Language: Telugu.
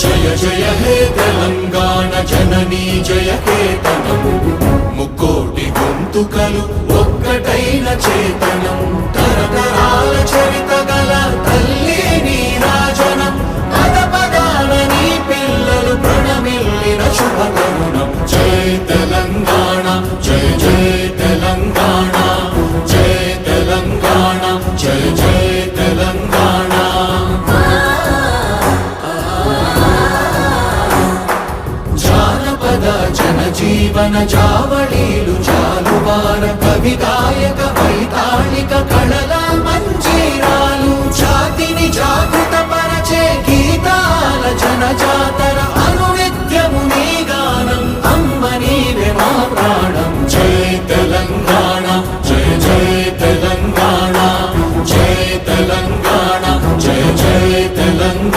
జయ జయ హే తెలంగాణ జననీ జయ కేతనము ముక్కోటి గొంతుకలు ఒక్కటైన చేతనం. తరతరాల చరిత గల తల్లి నీ రాజనం. పద పదాల నీ పిల్లలు ప్రణమిల్లిన శుభకరుణం జయ తెలంగాణ జయ జయ తెలంగాణ జయ తెలంగాణ జయ కదా జనజీవన జావళీలు చాలువార కవిదాయక వైతాళిక కళల మంజీరాలు. జాతిని జాగృత పరచే గీతాల జన జాతర అనువిద్యము నీ గానం. అమ్మని వినా ప్రాణం. జై తెలంగాణ జయ జయ తెలంగాణ. జయ తెలంగాణ జయ జయ తెలంగాణ.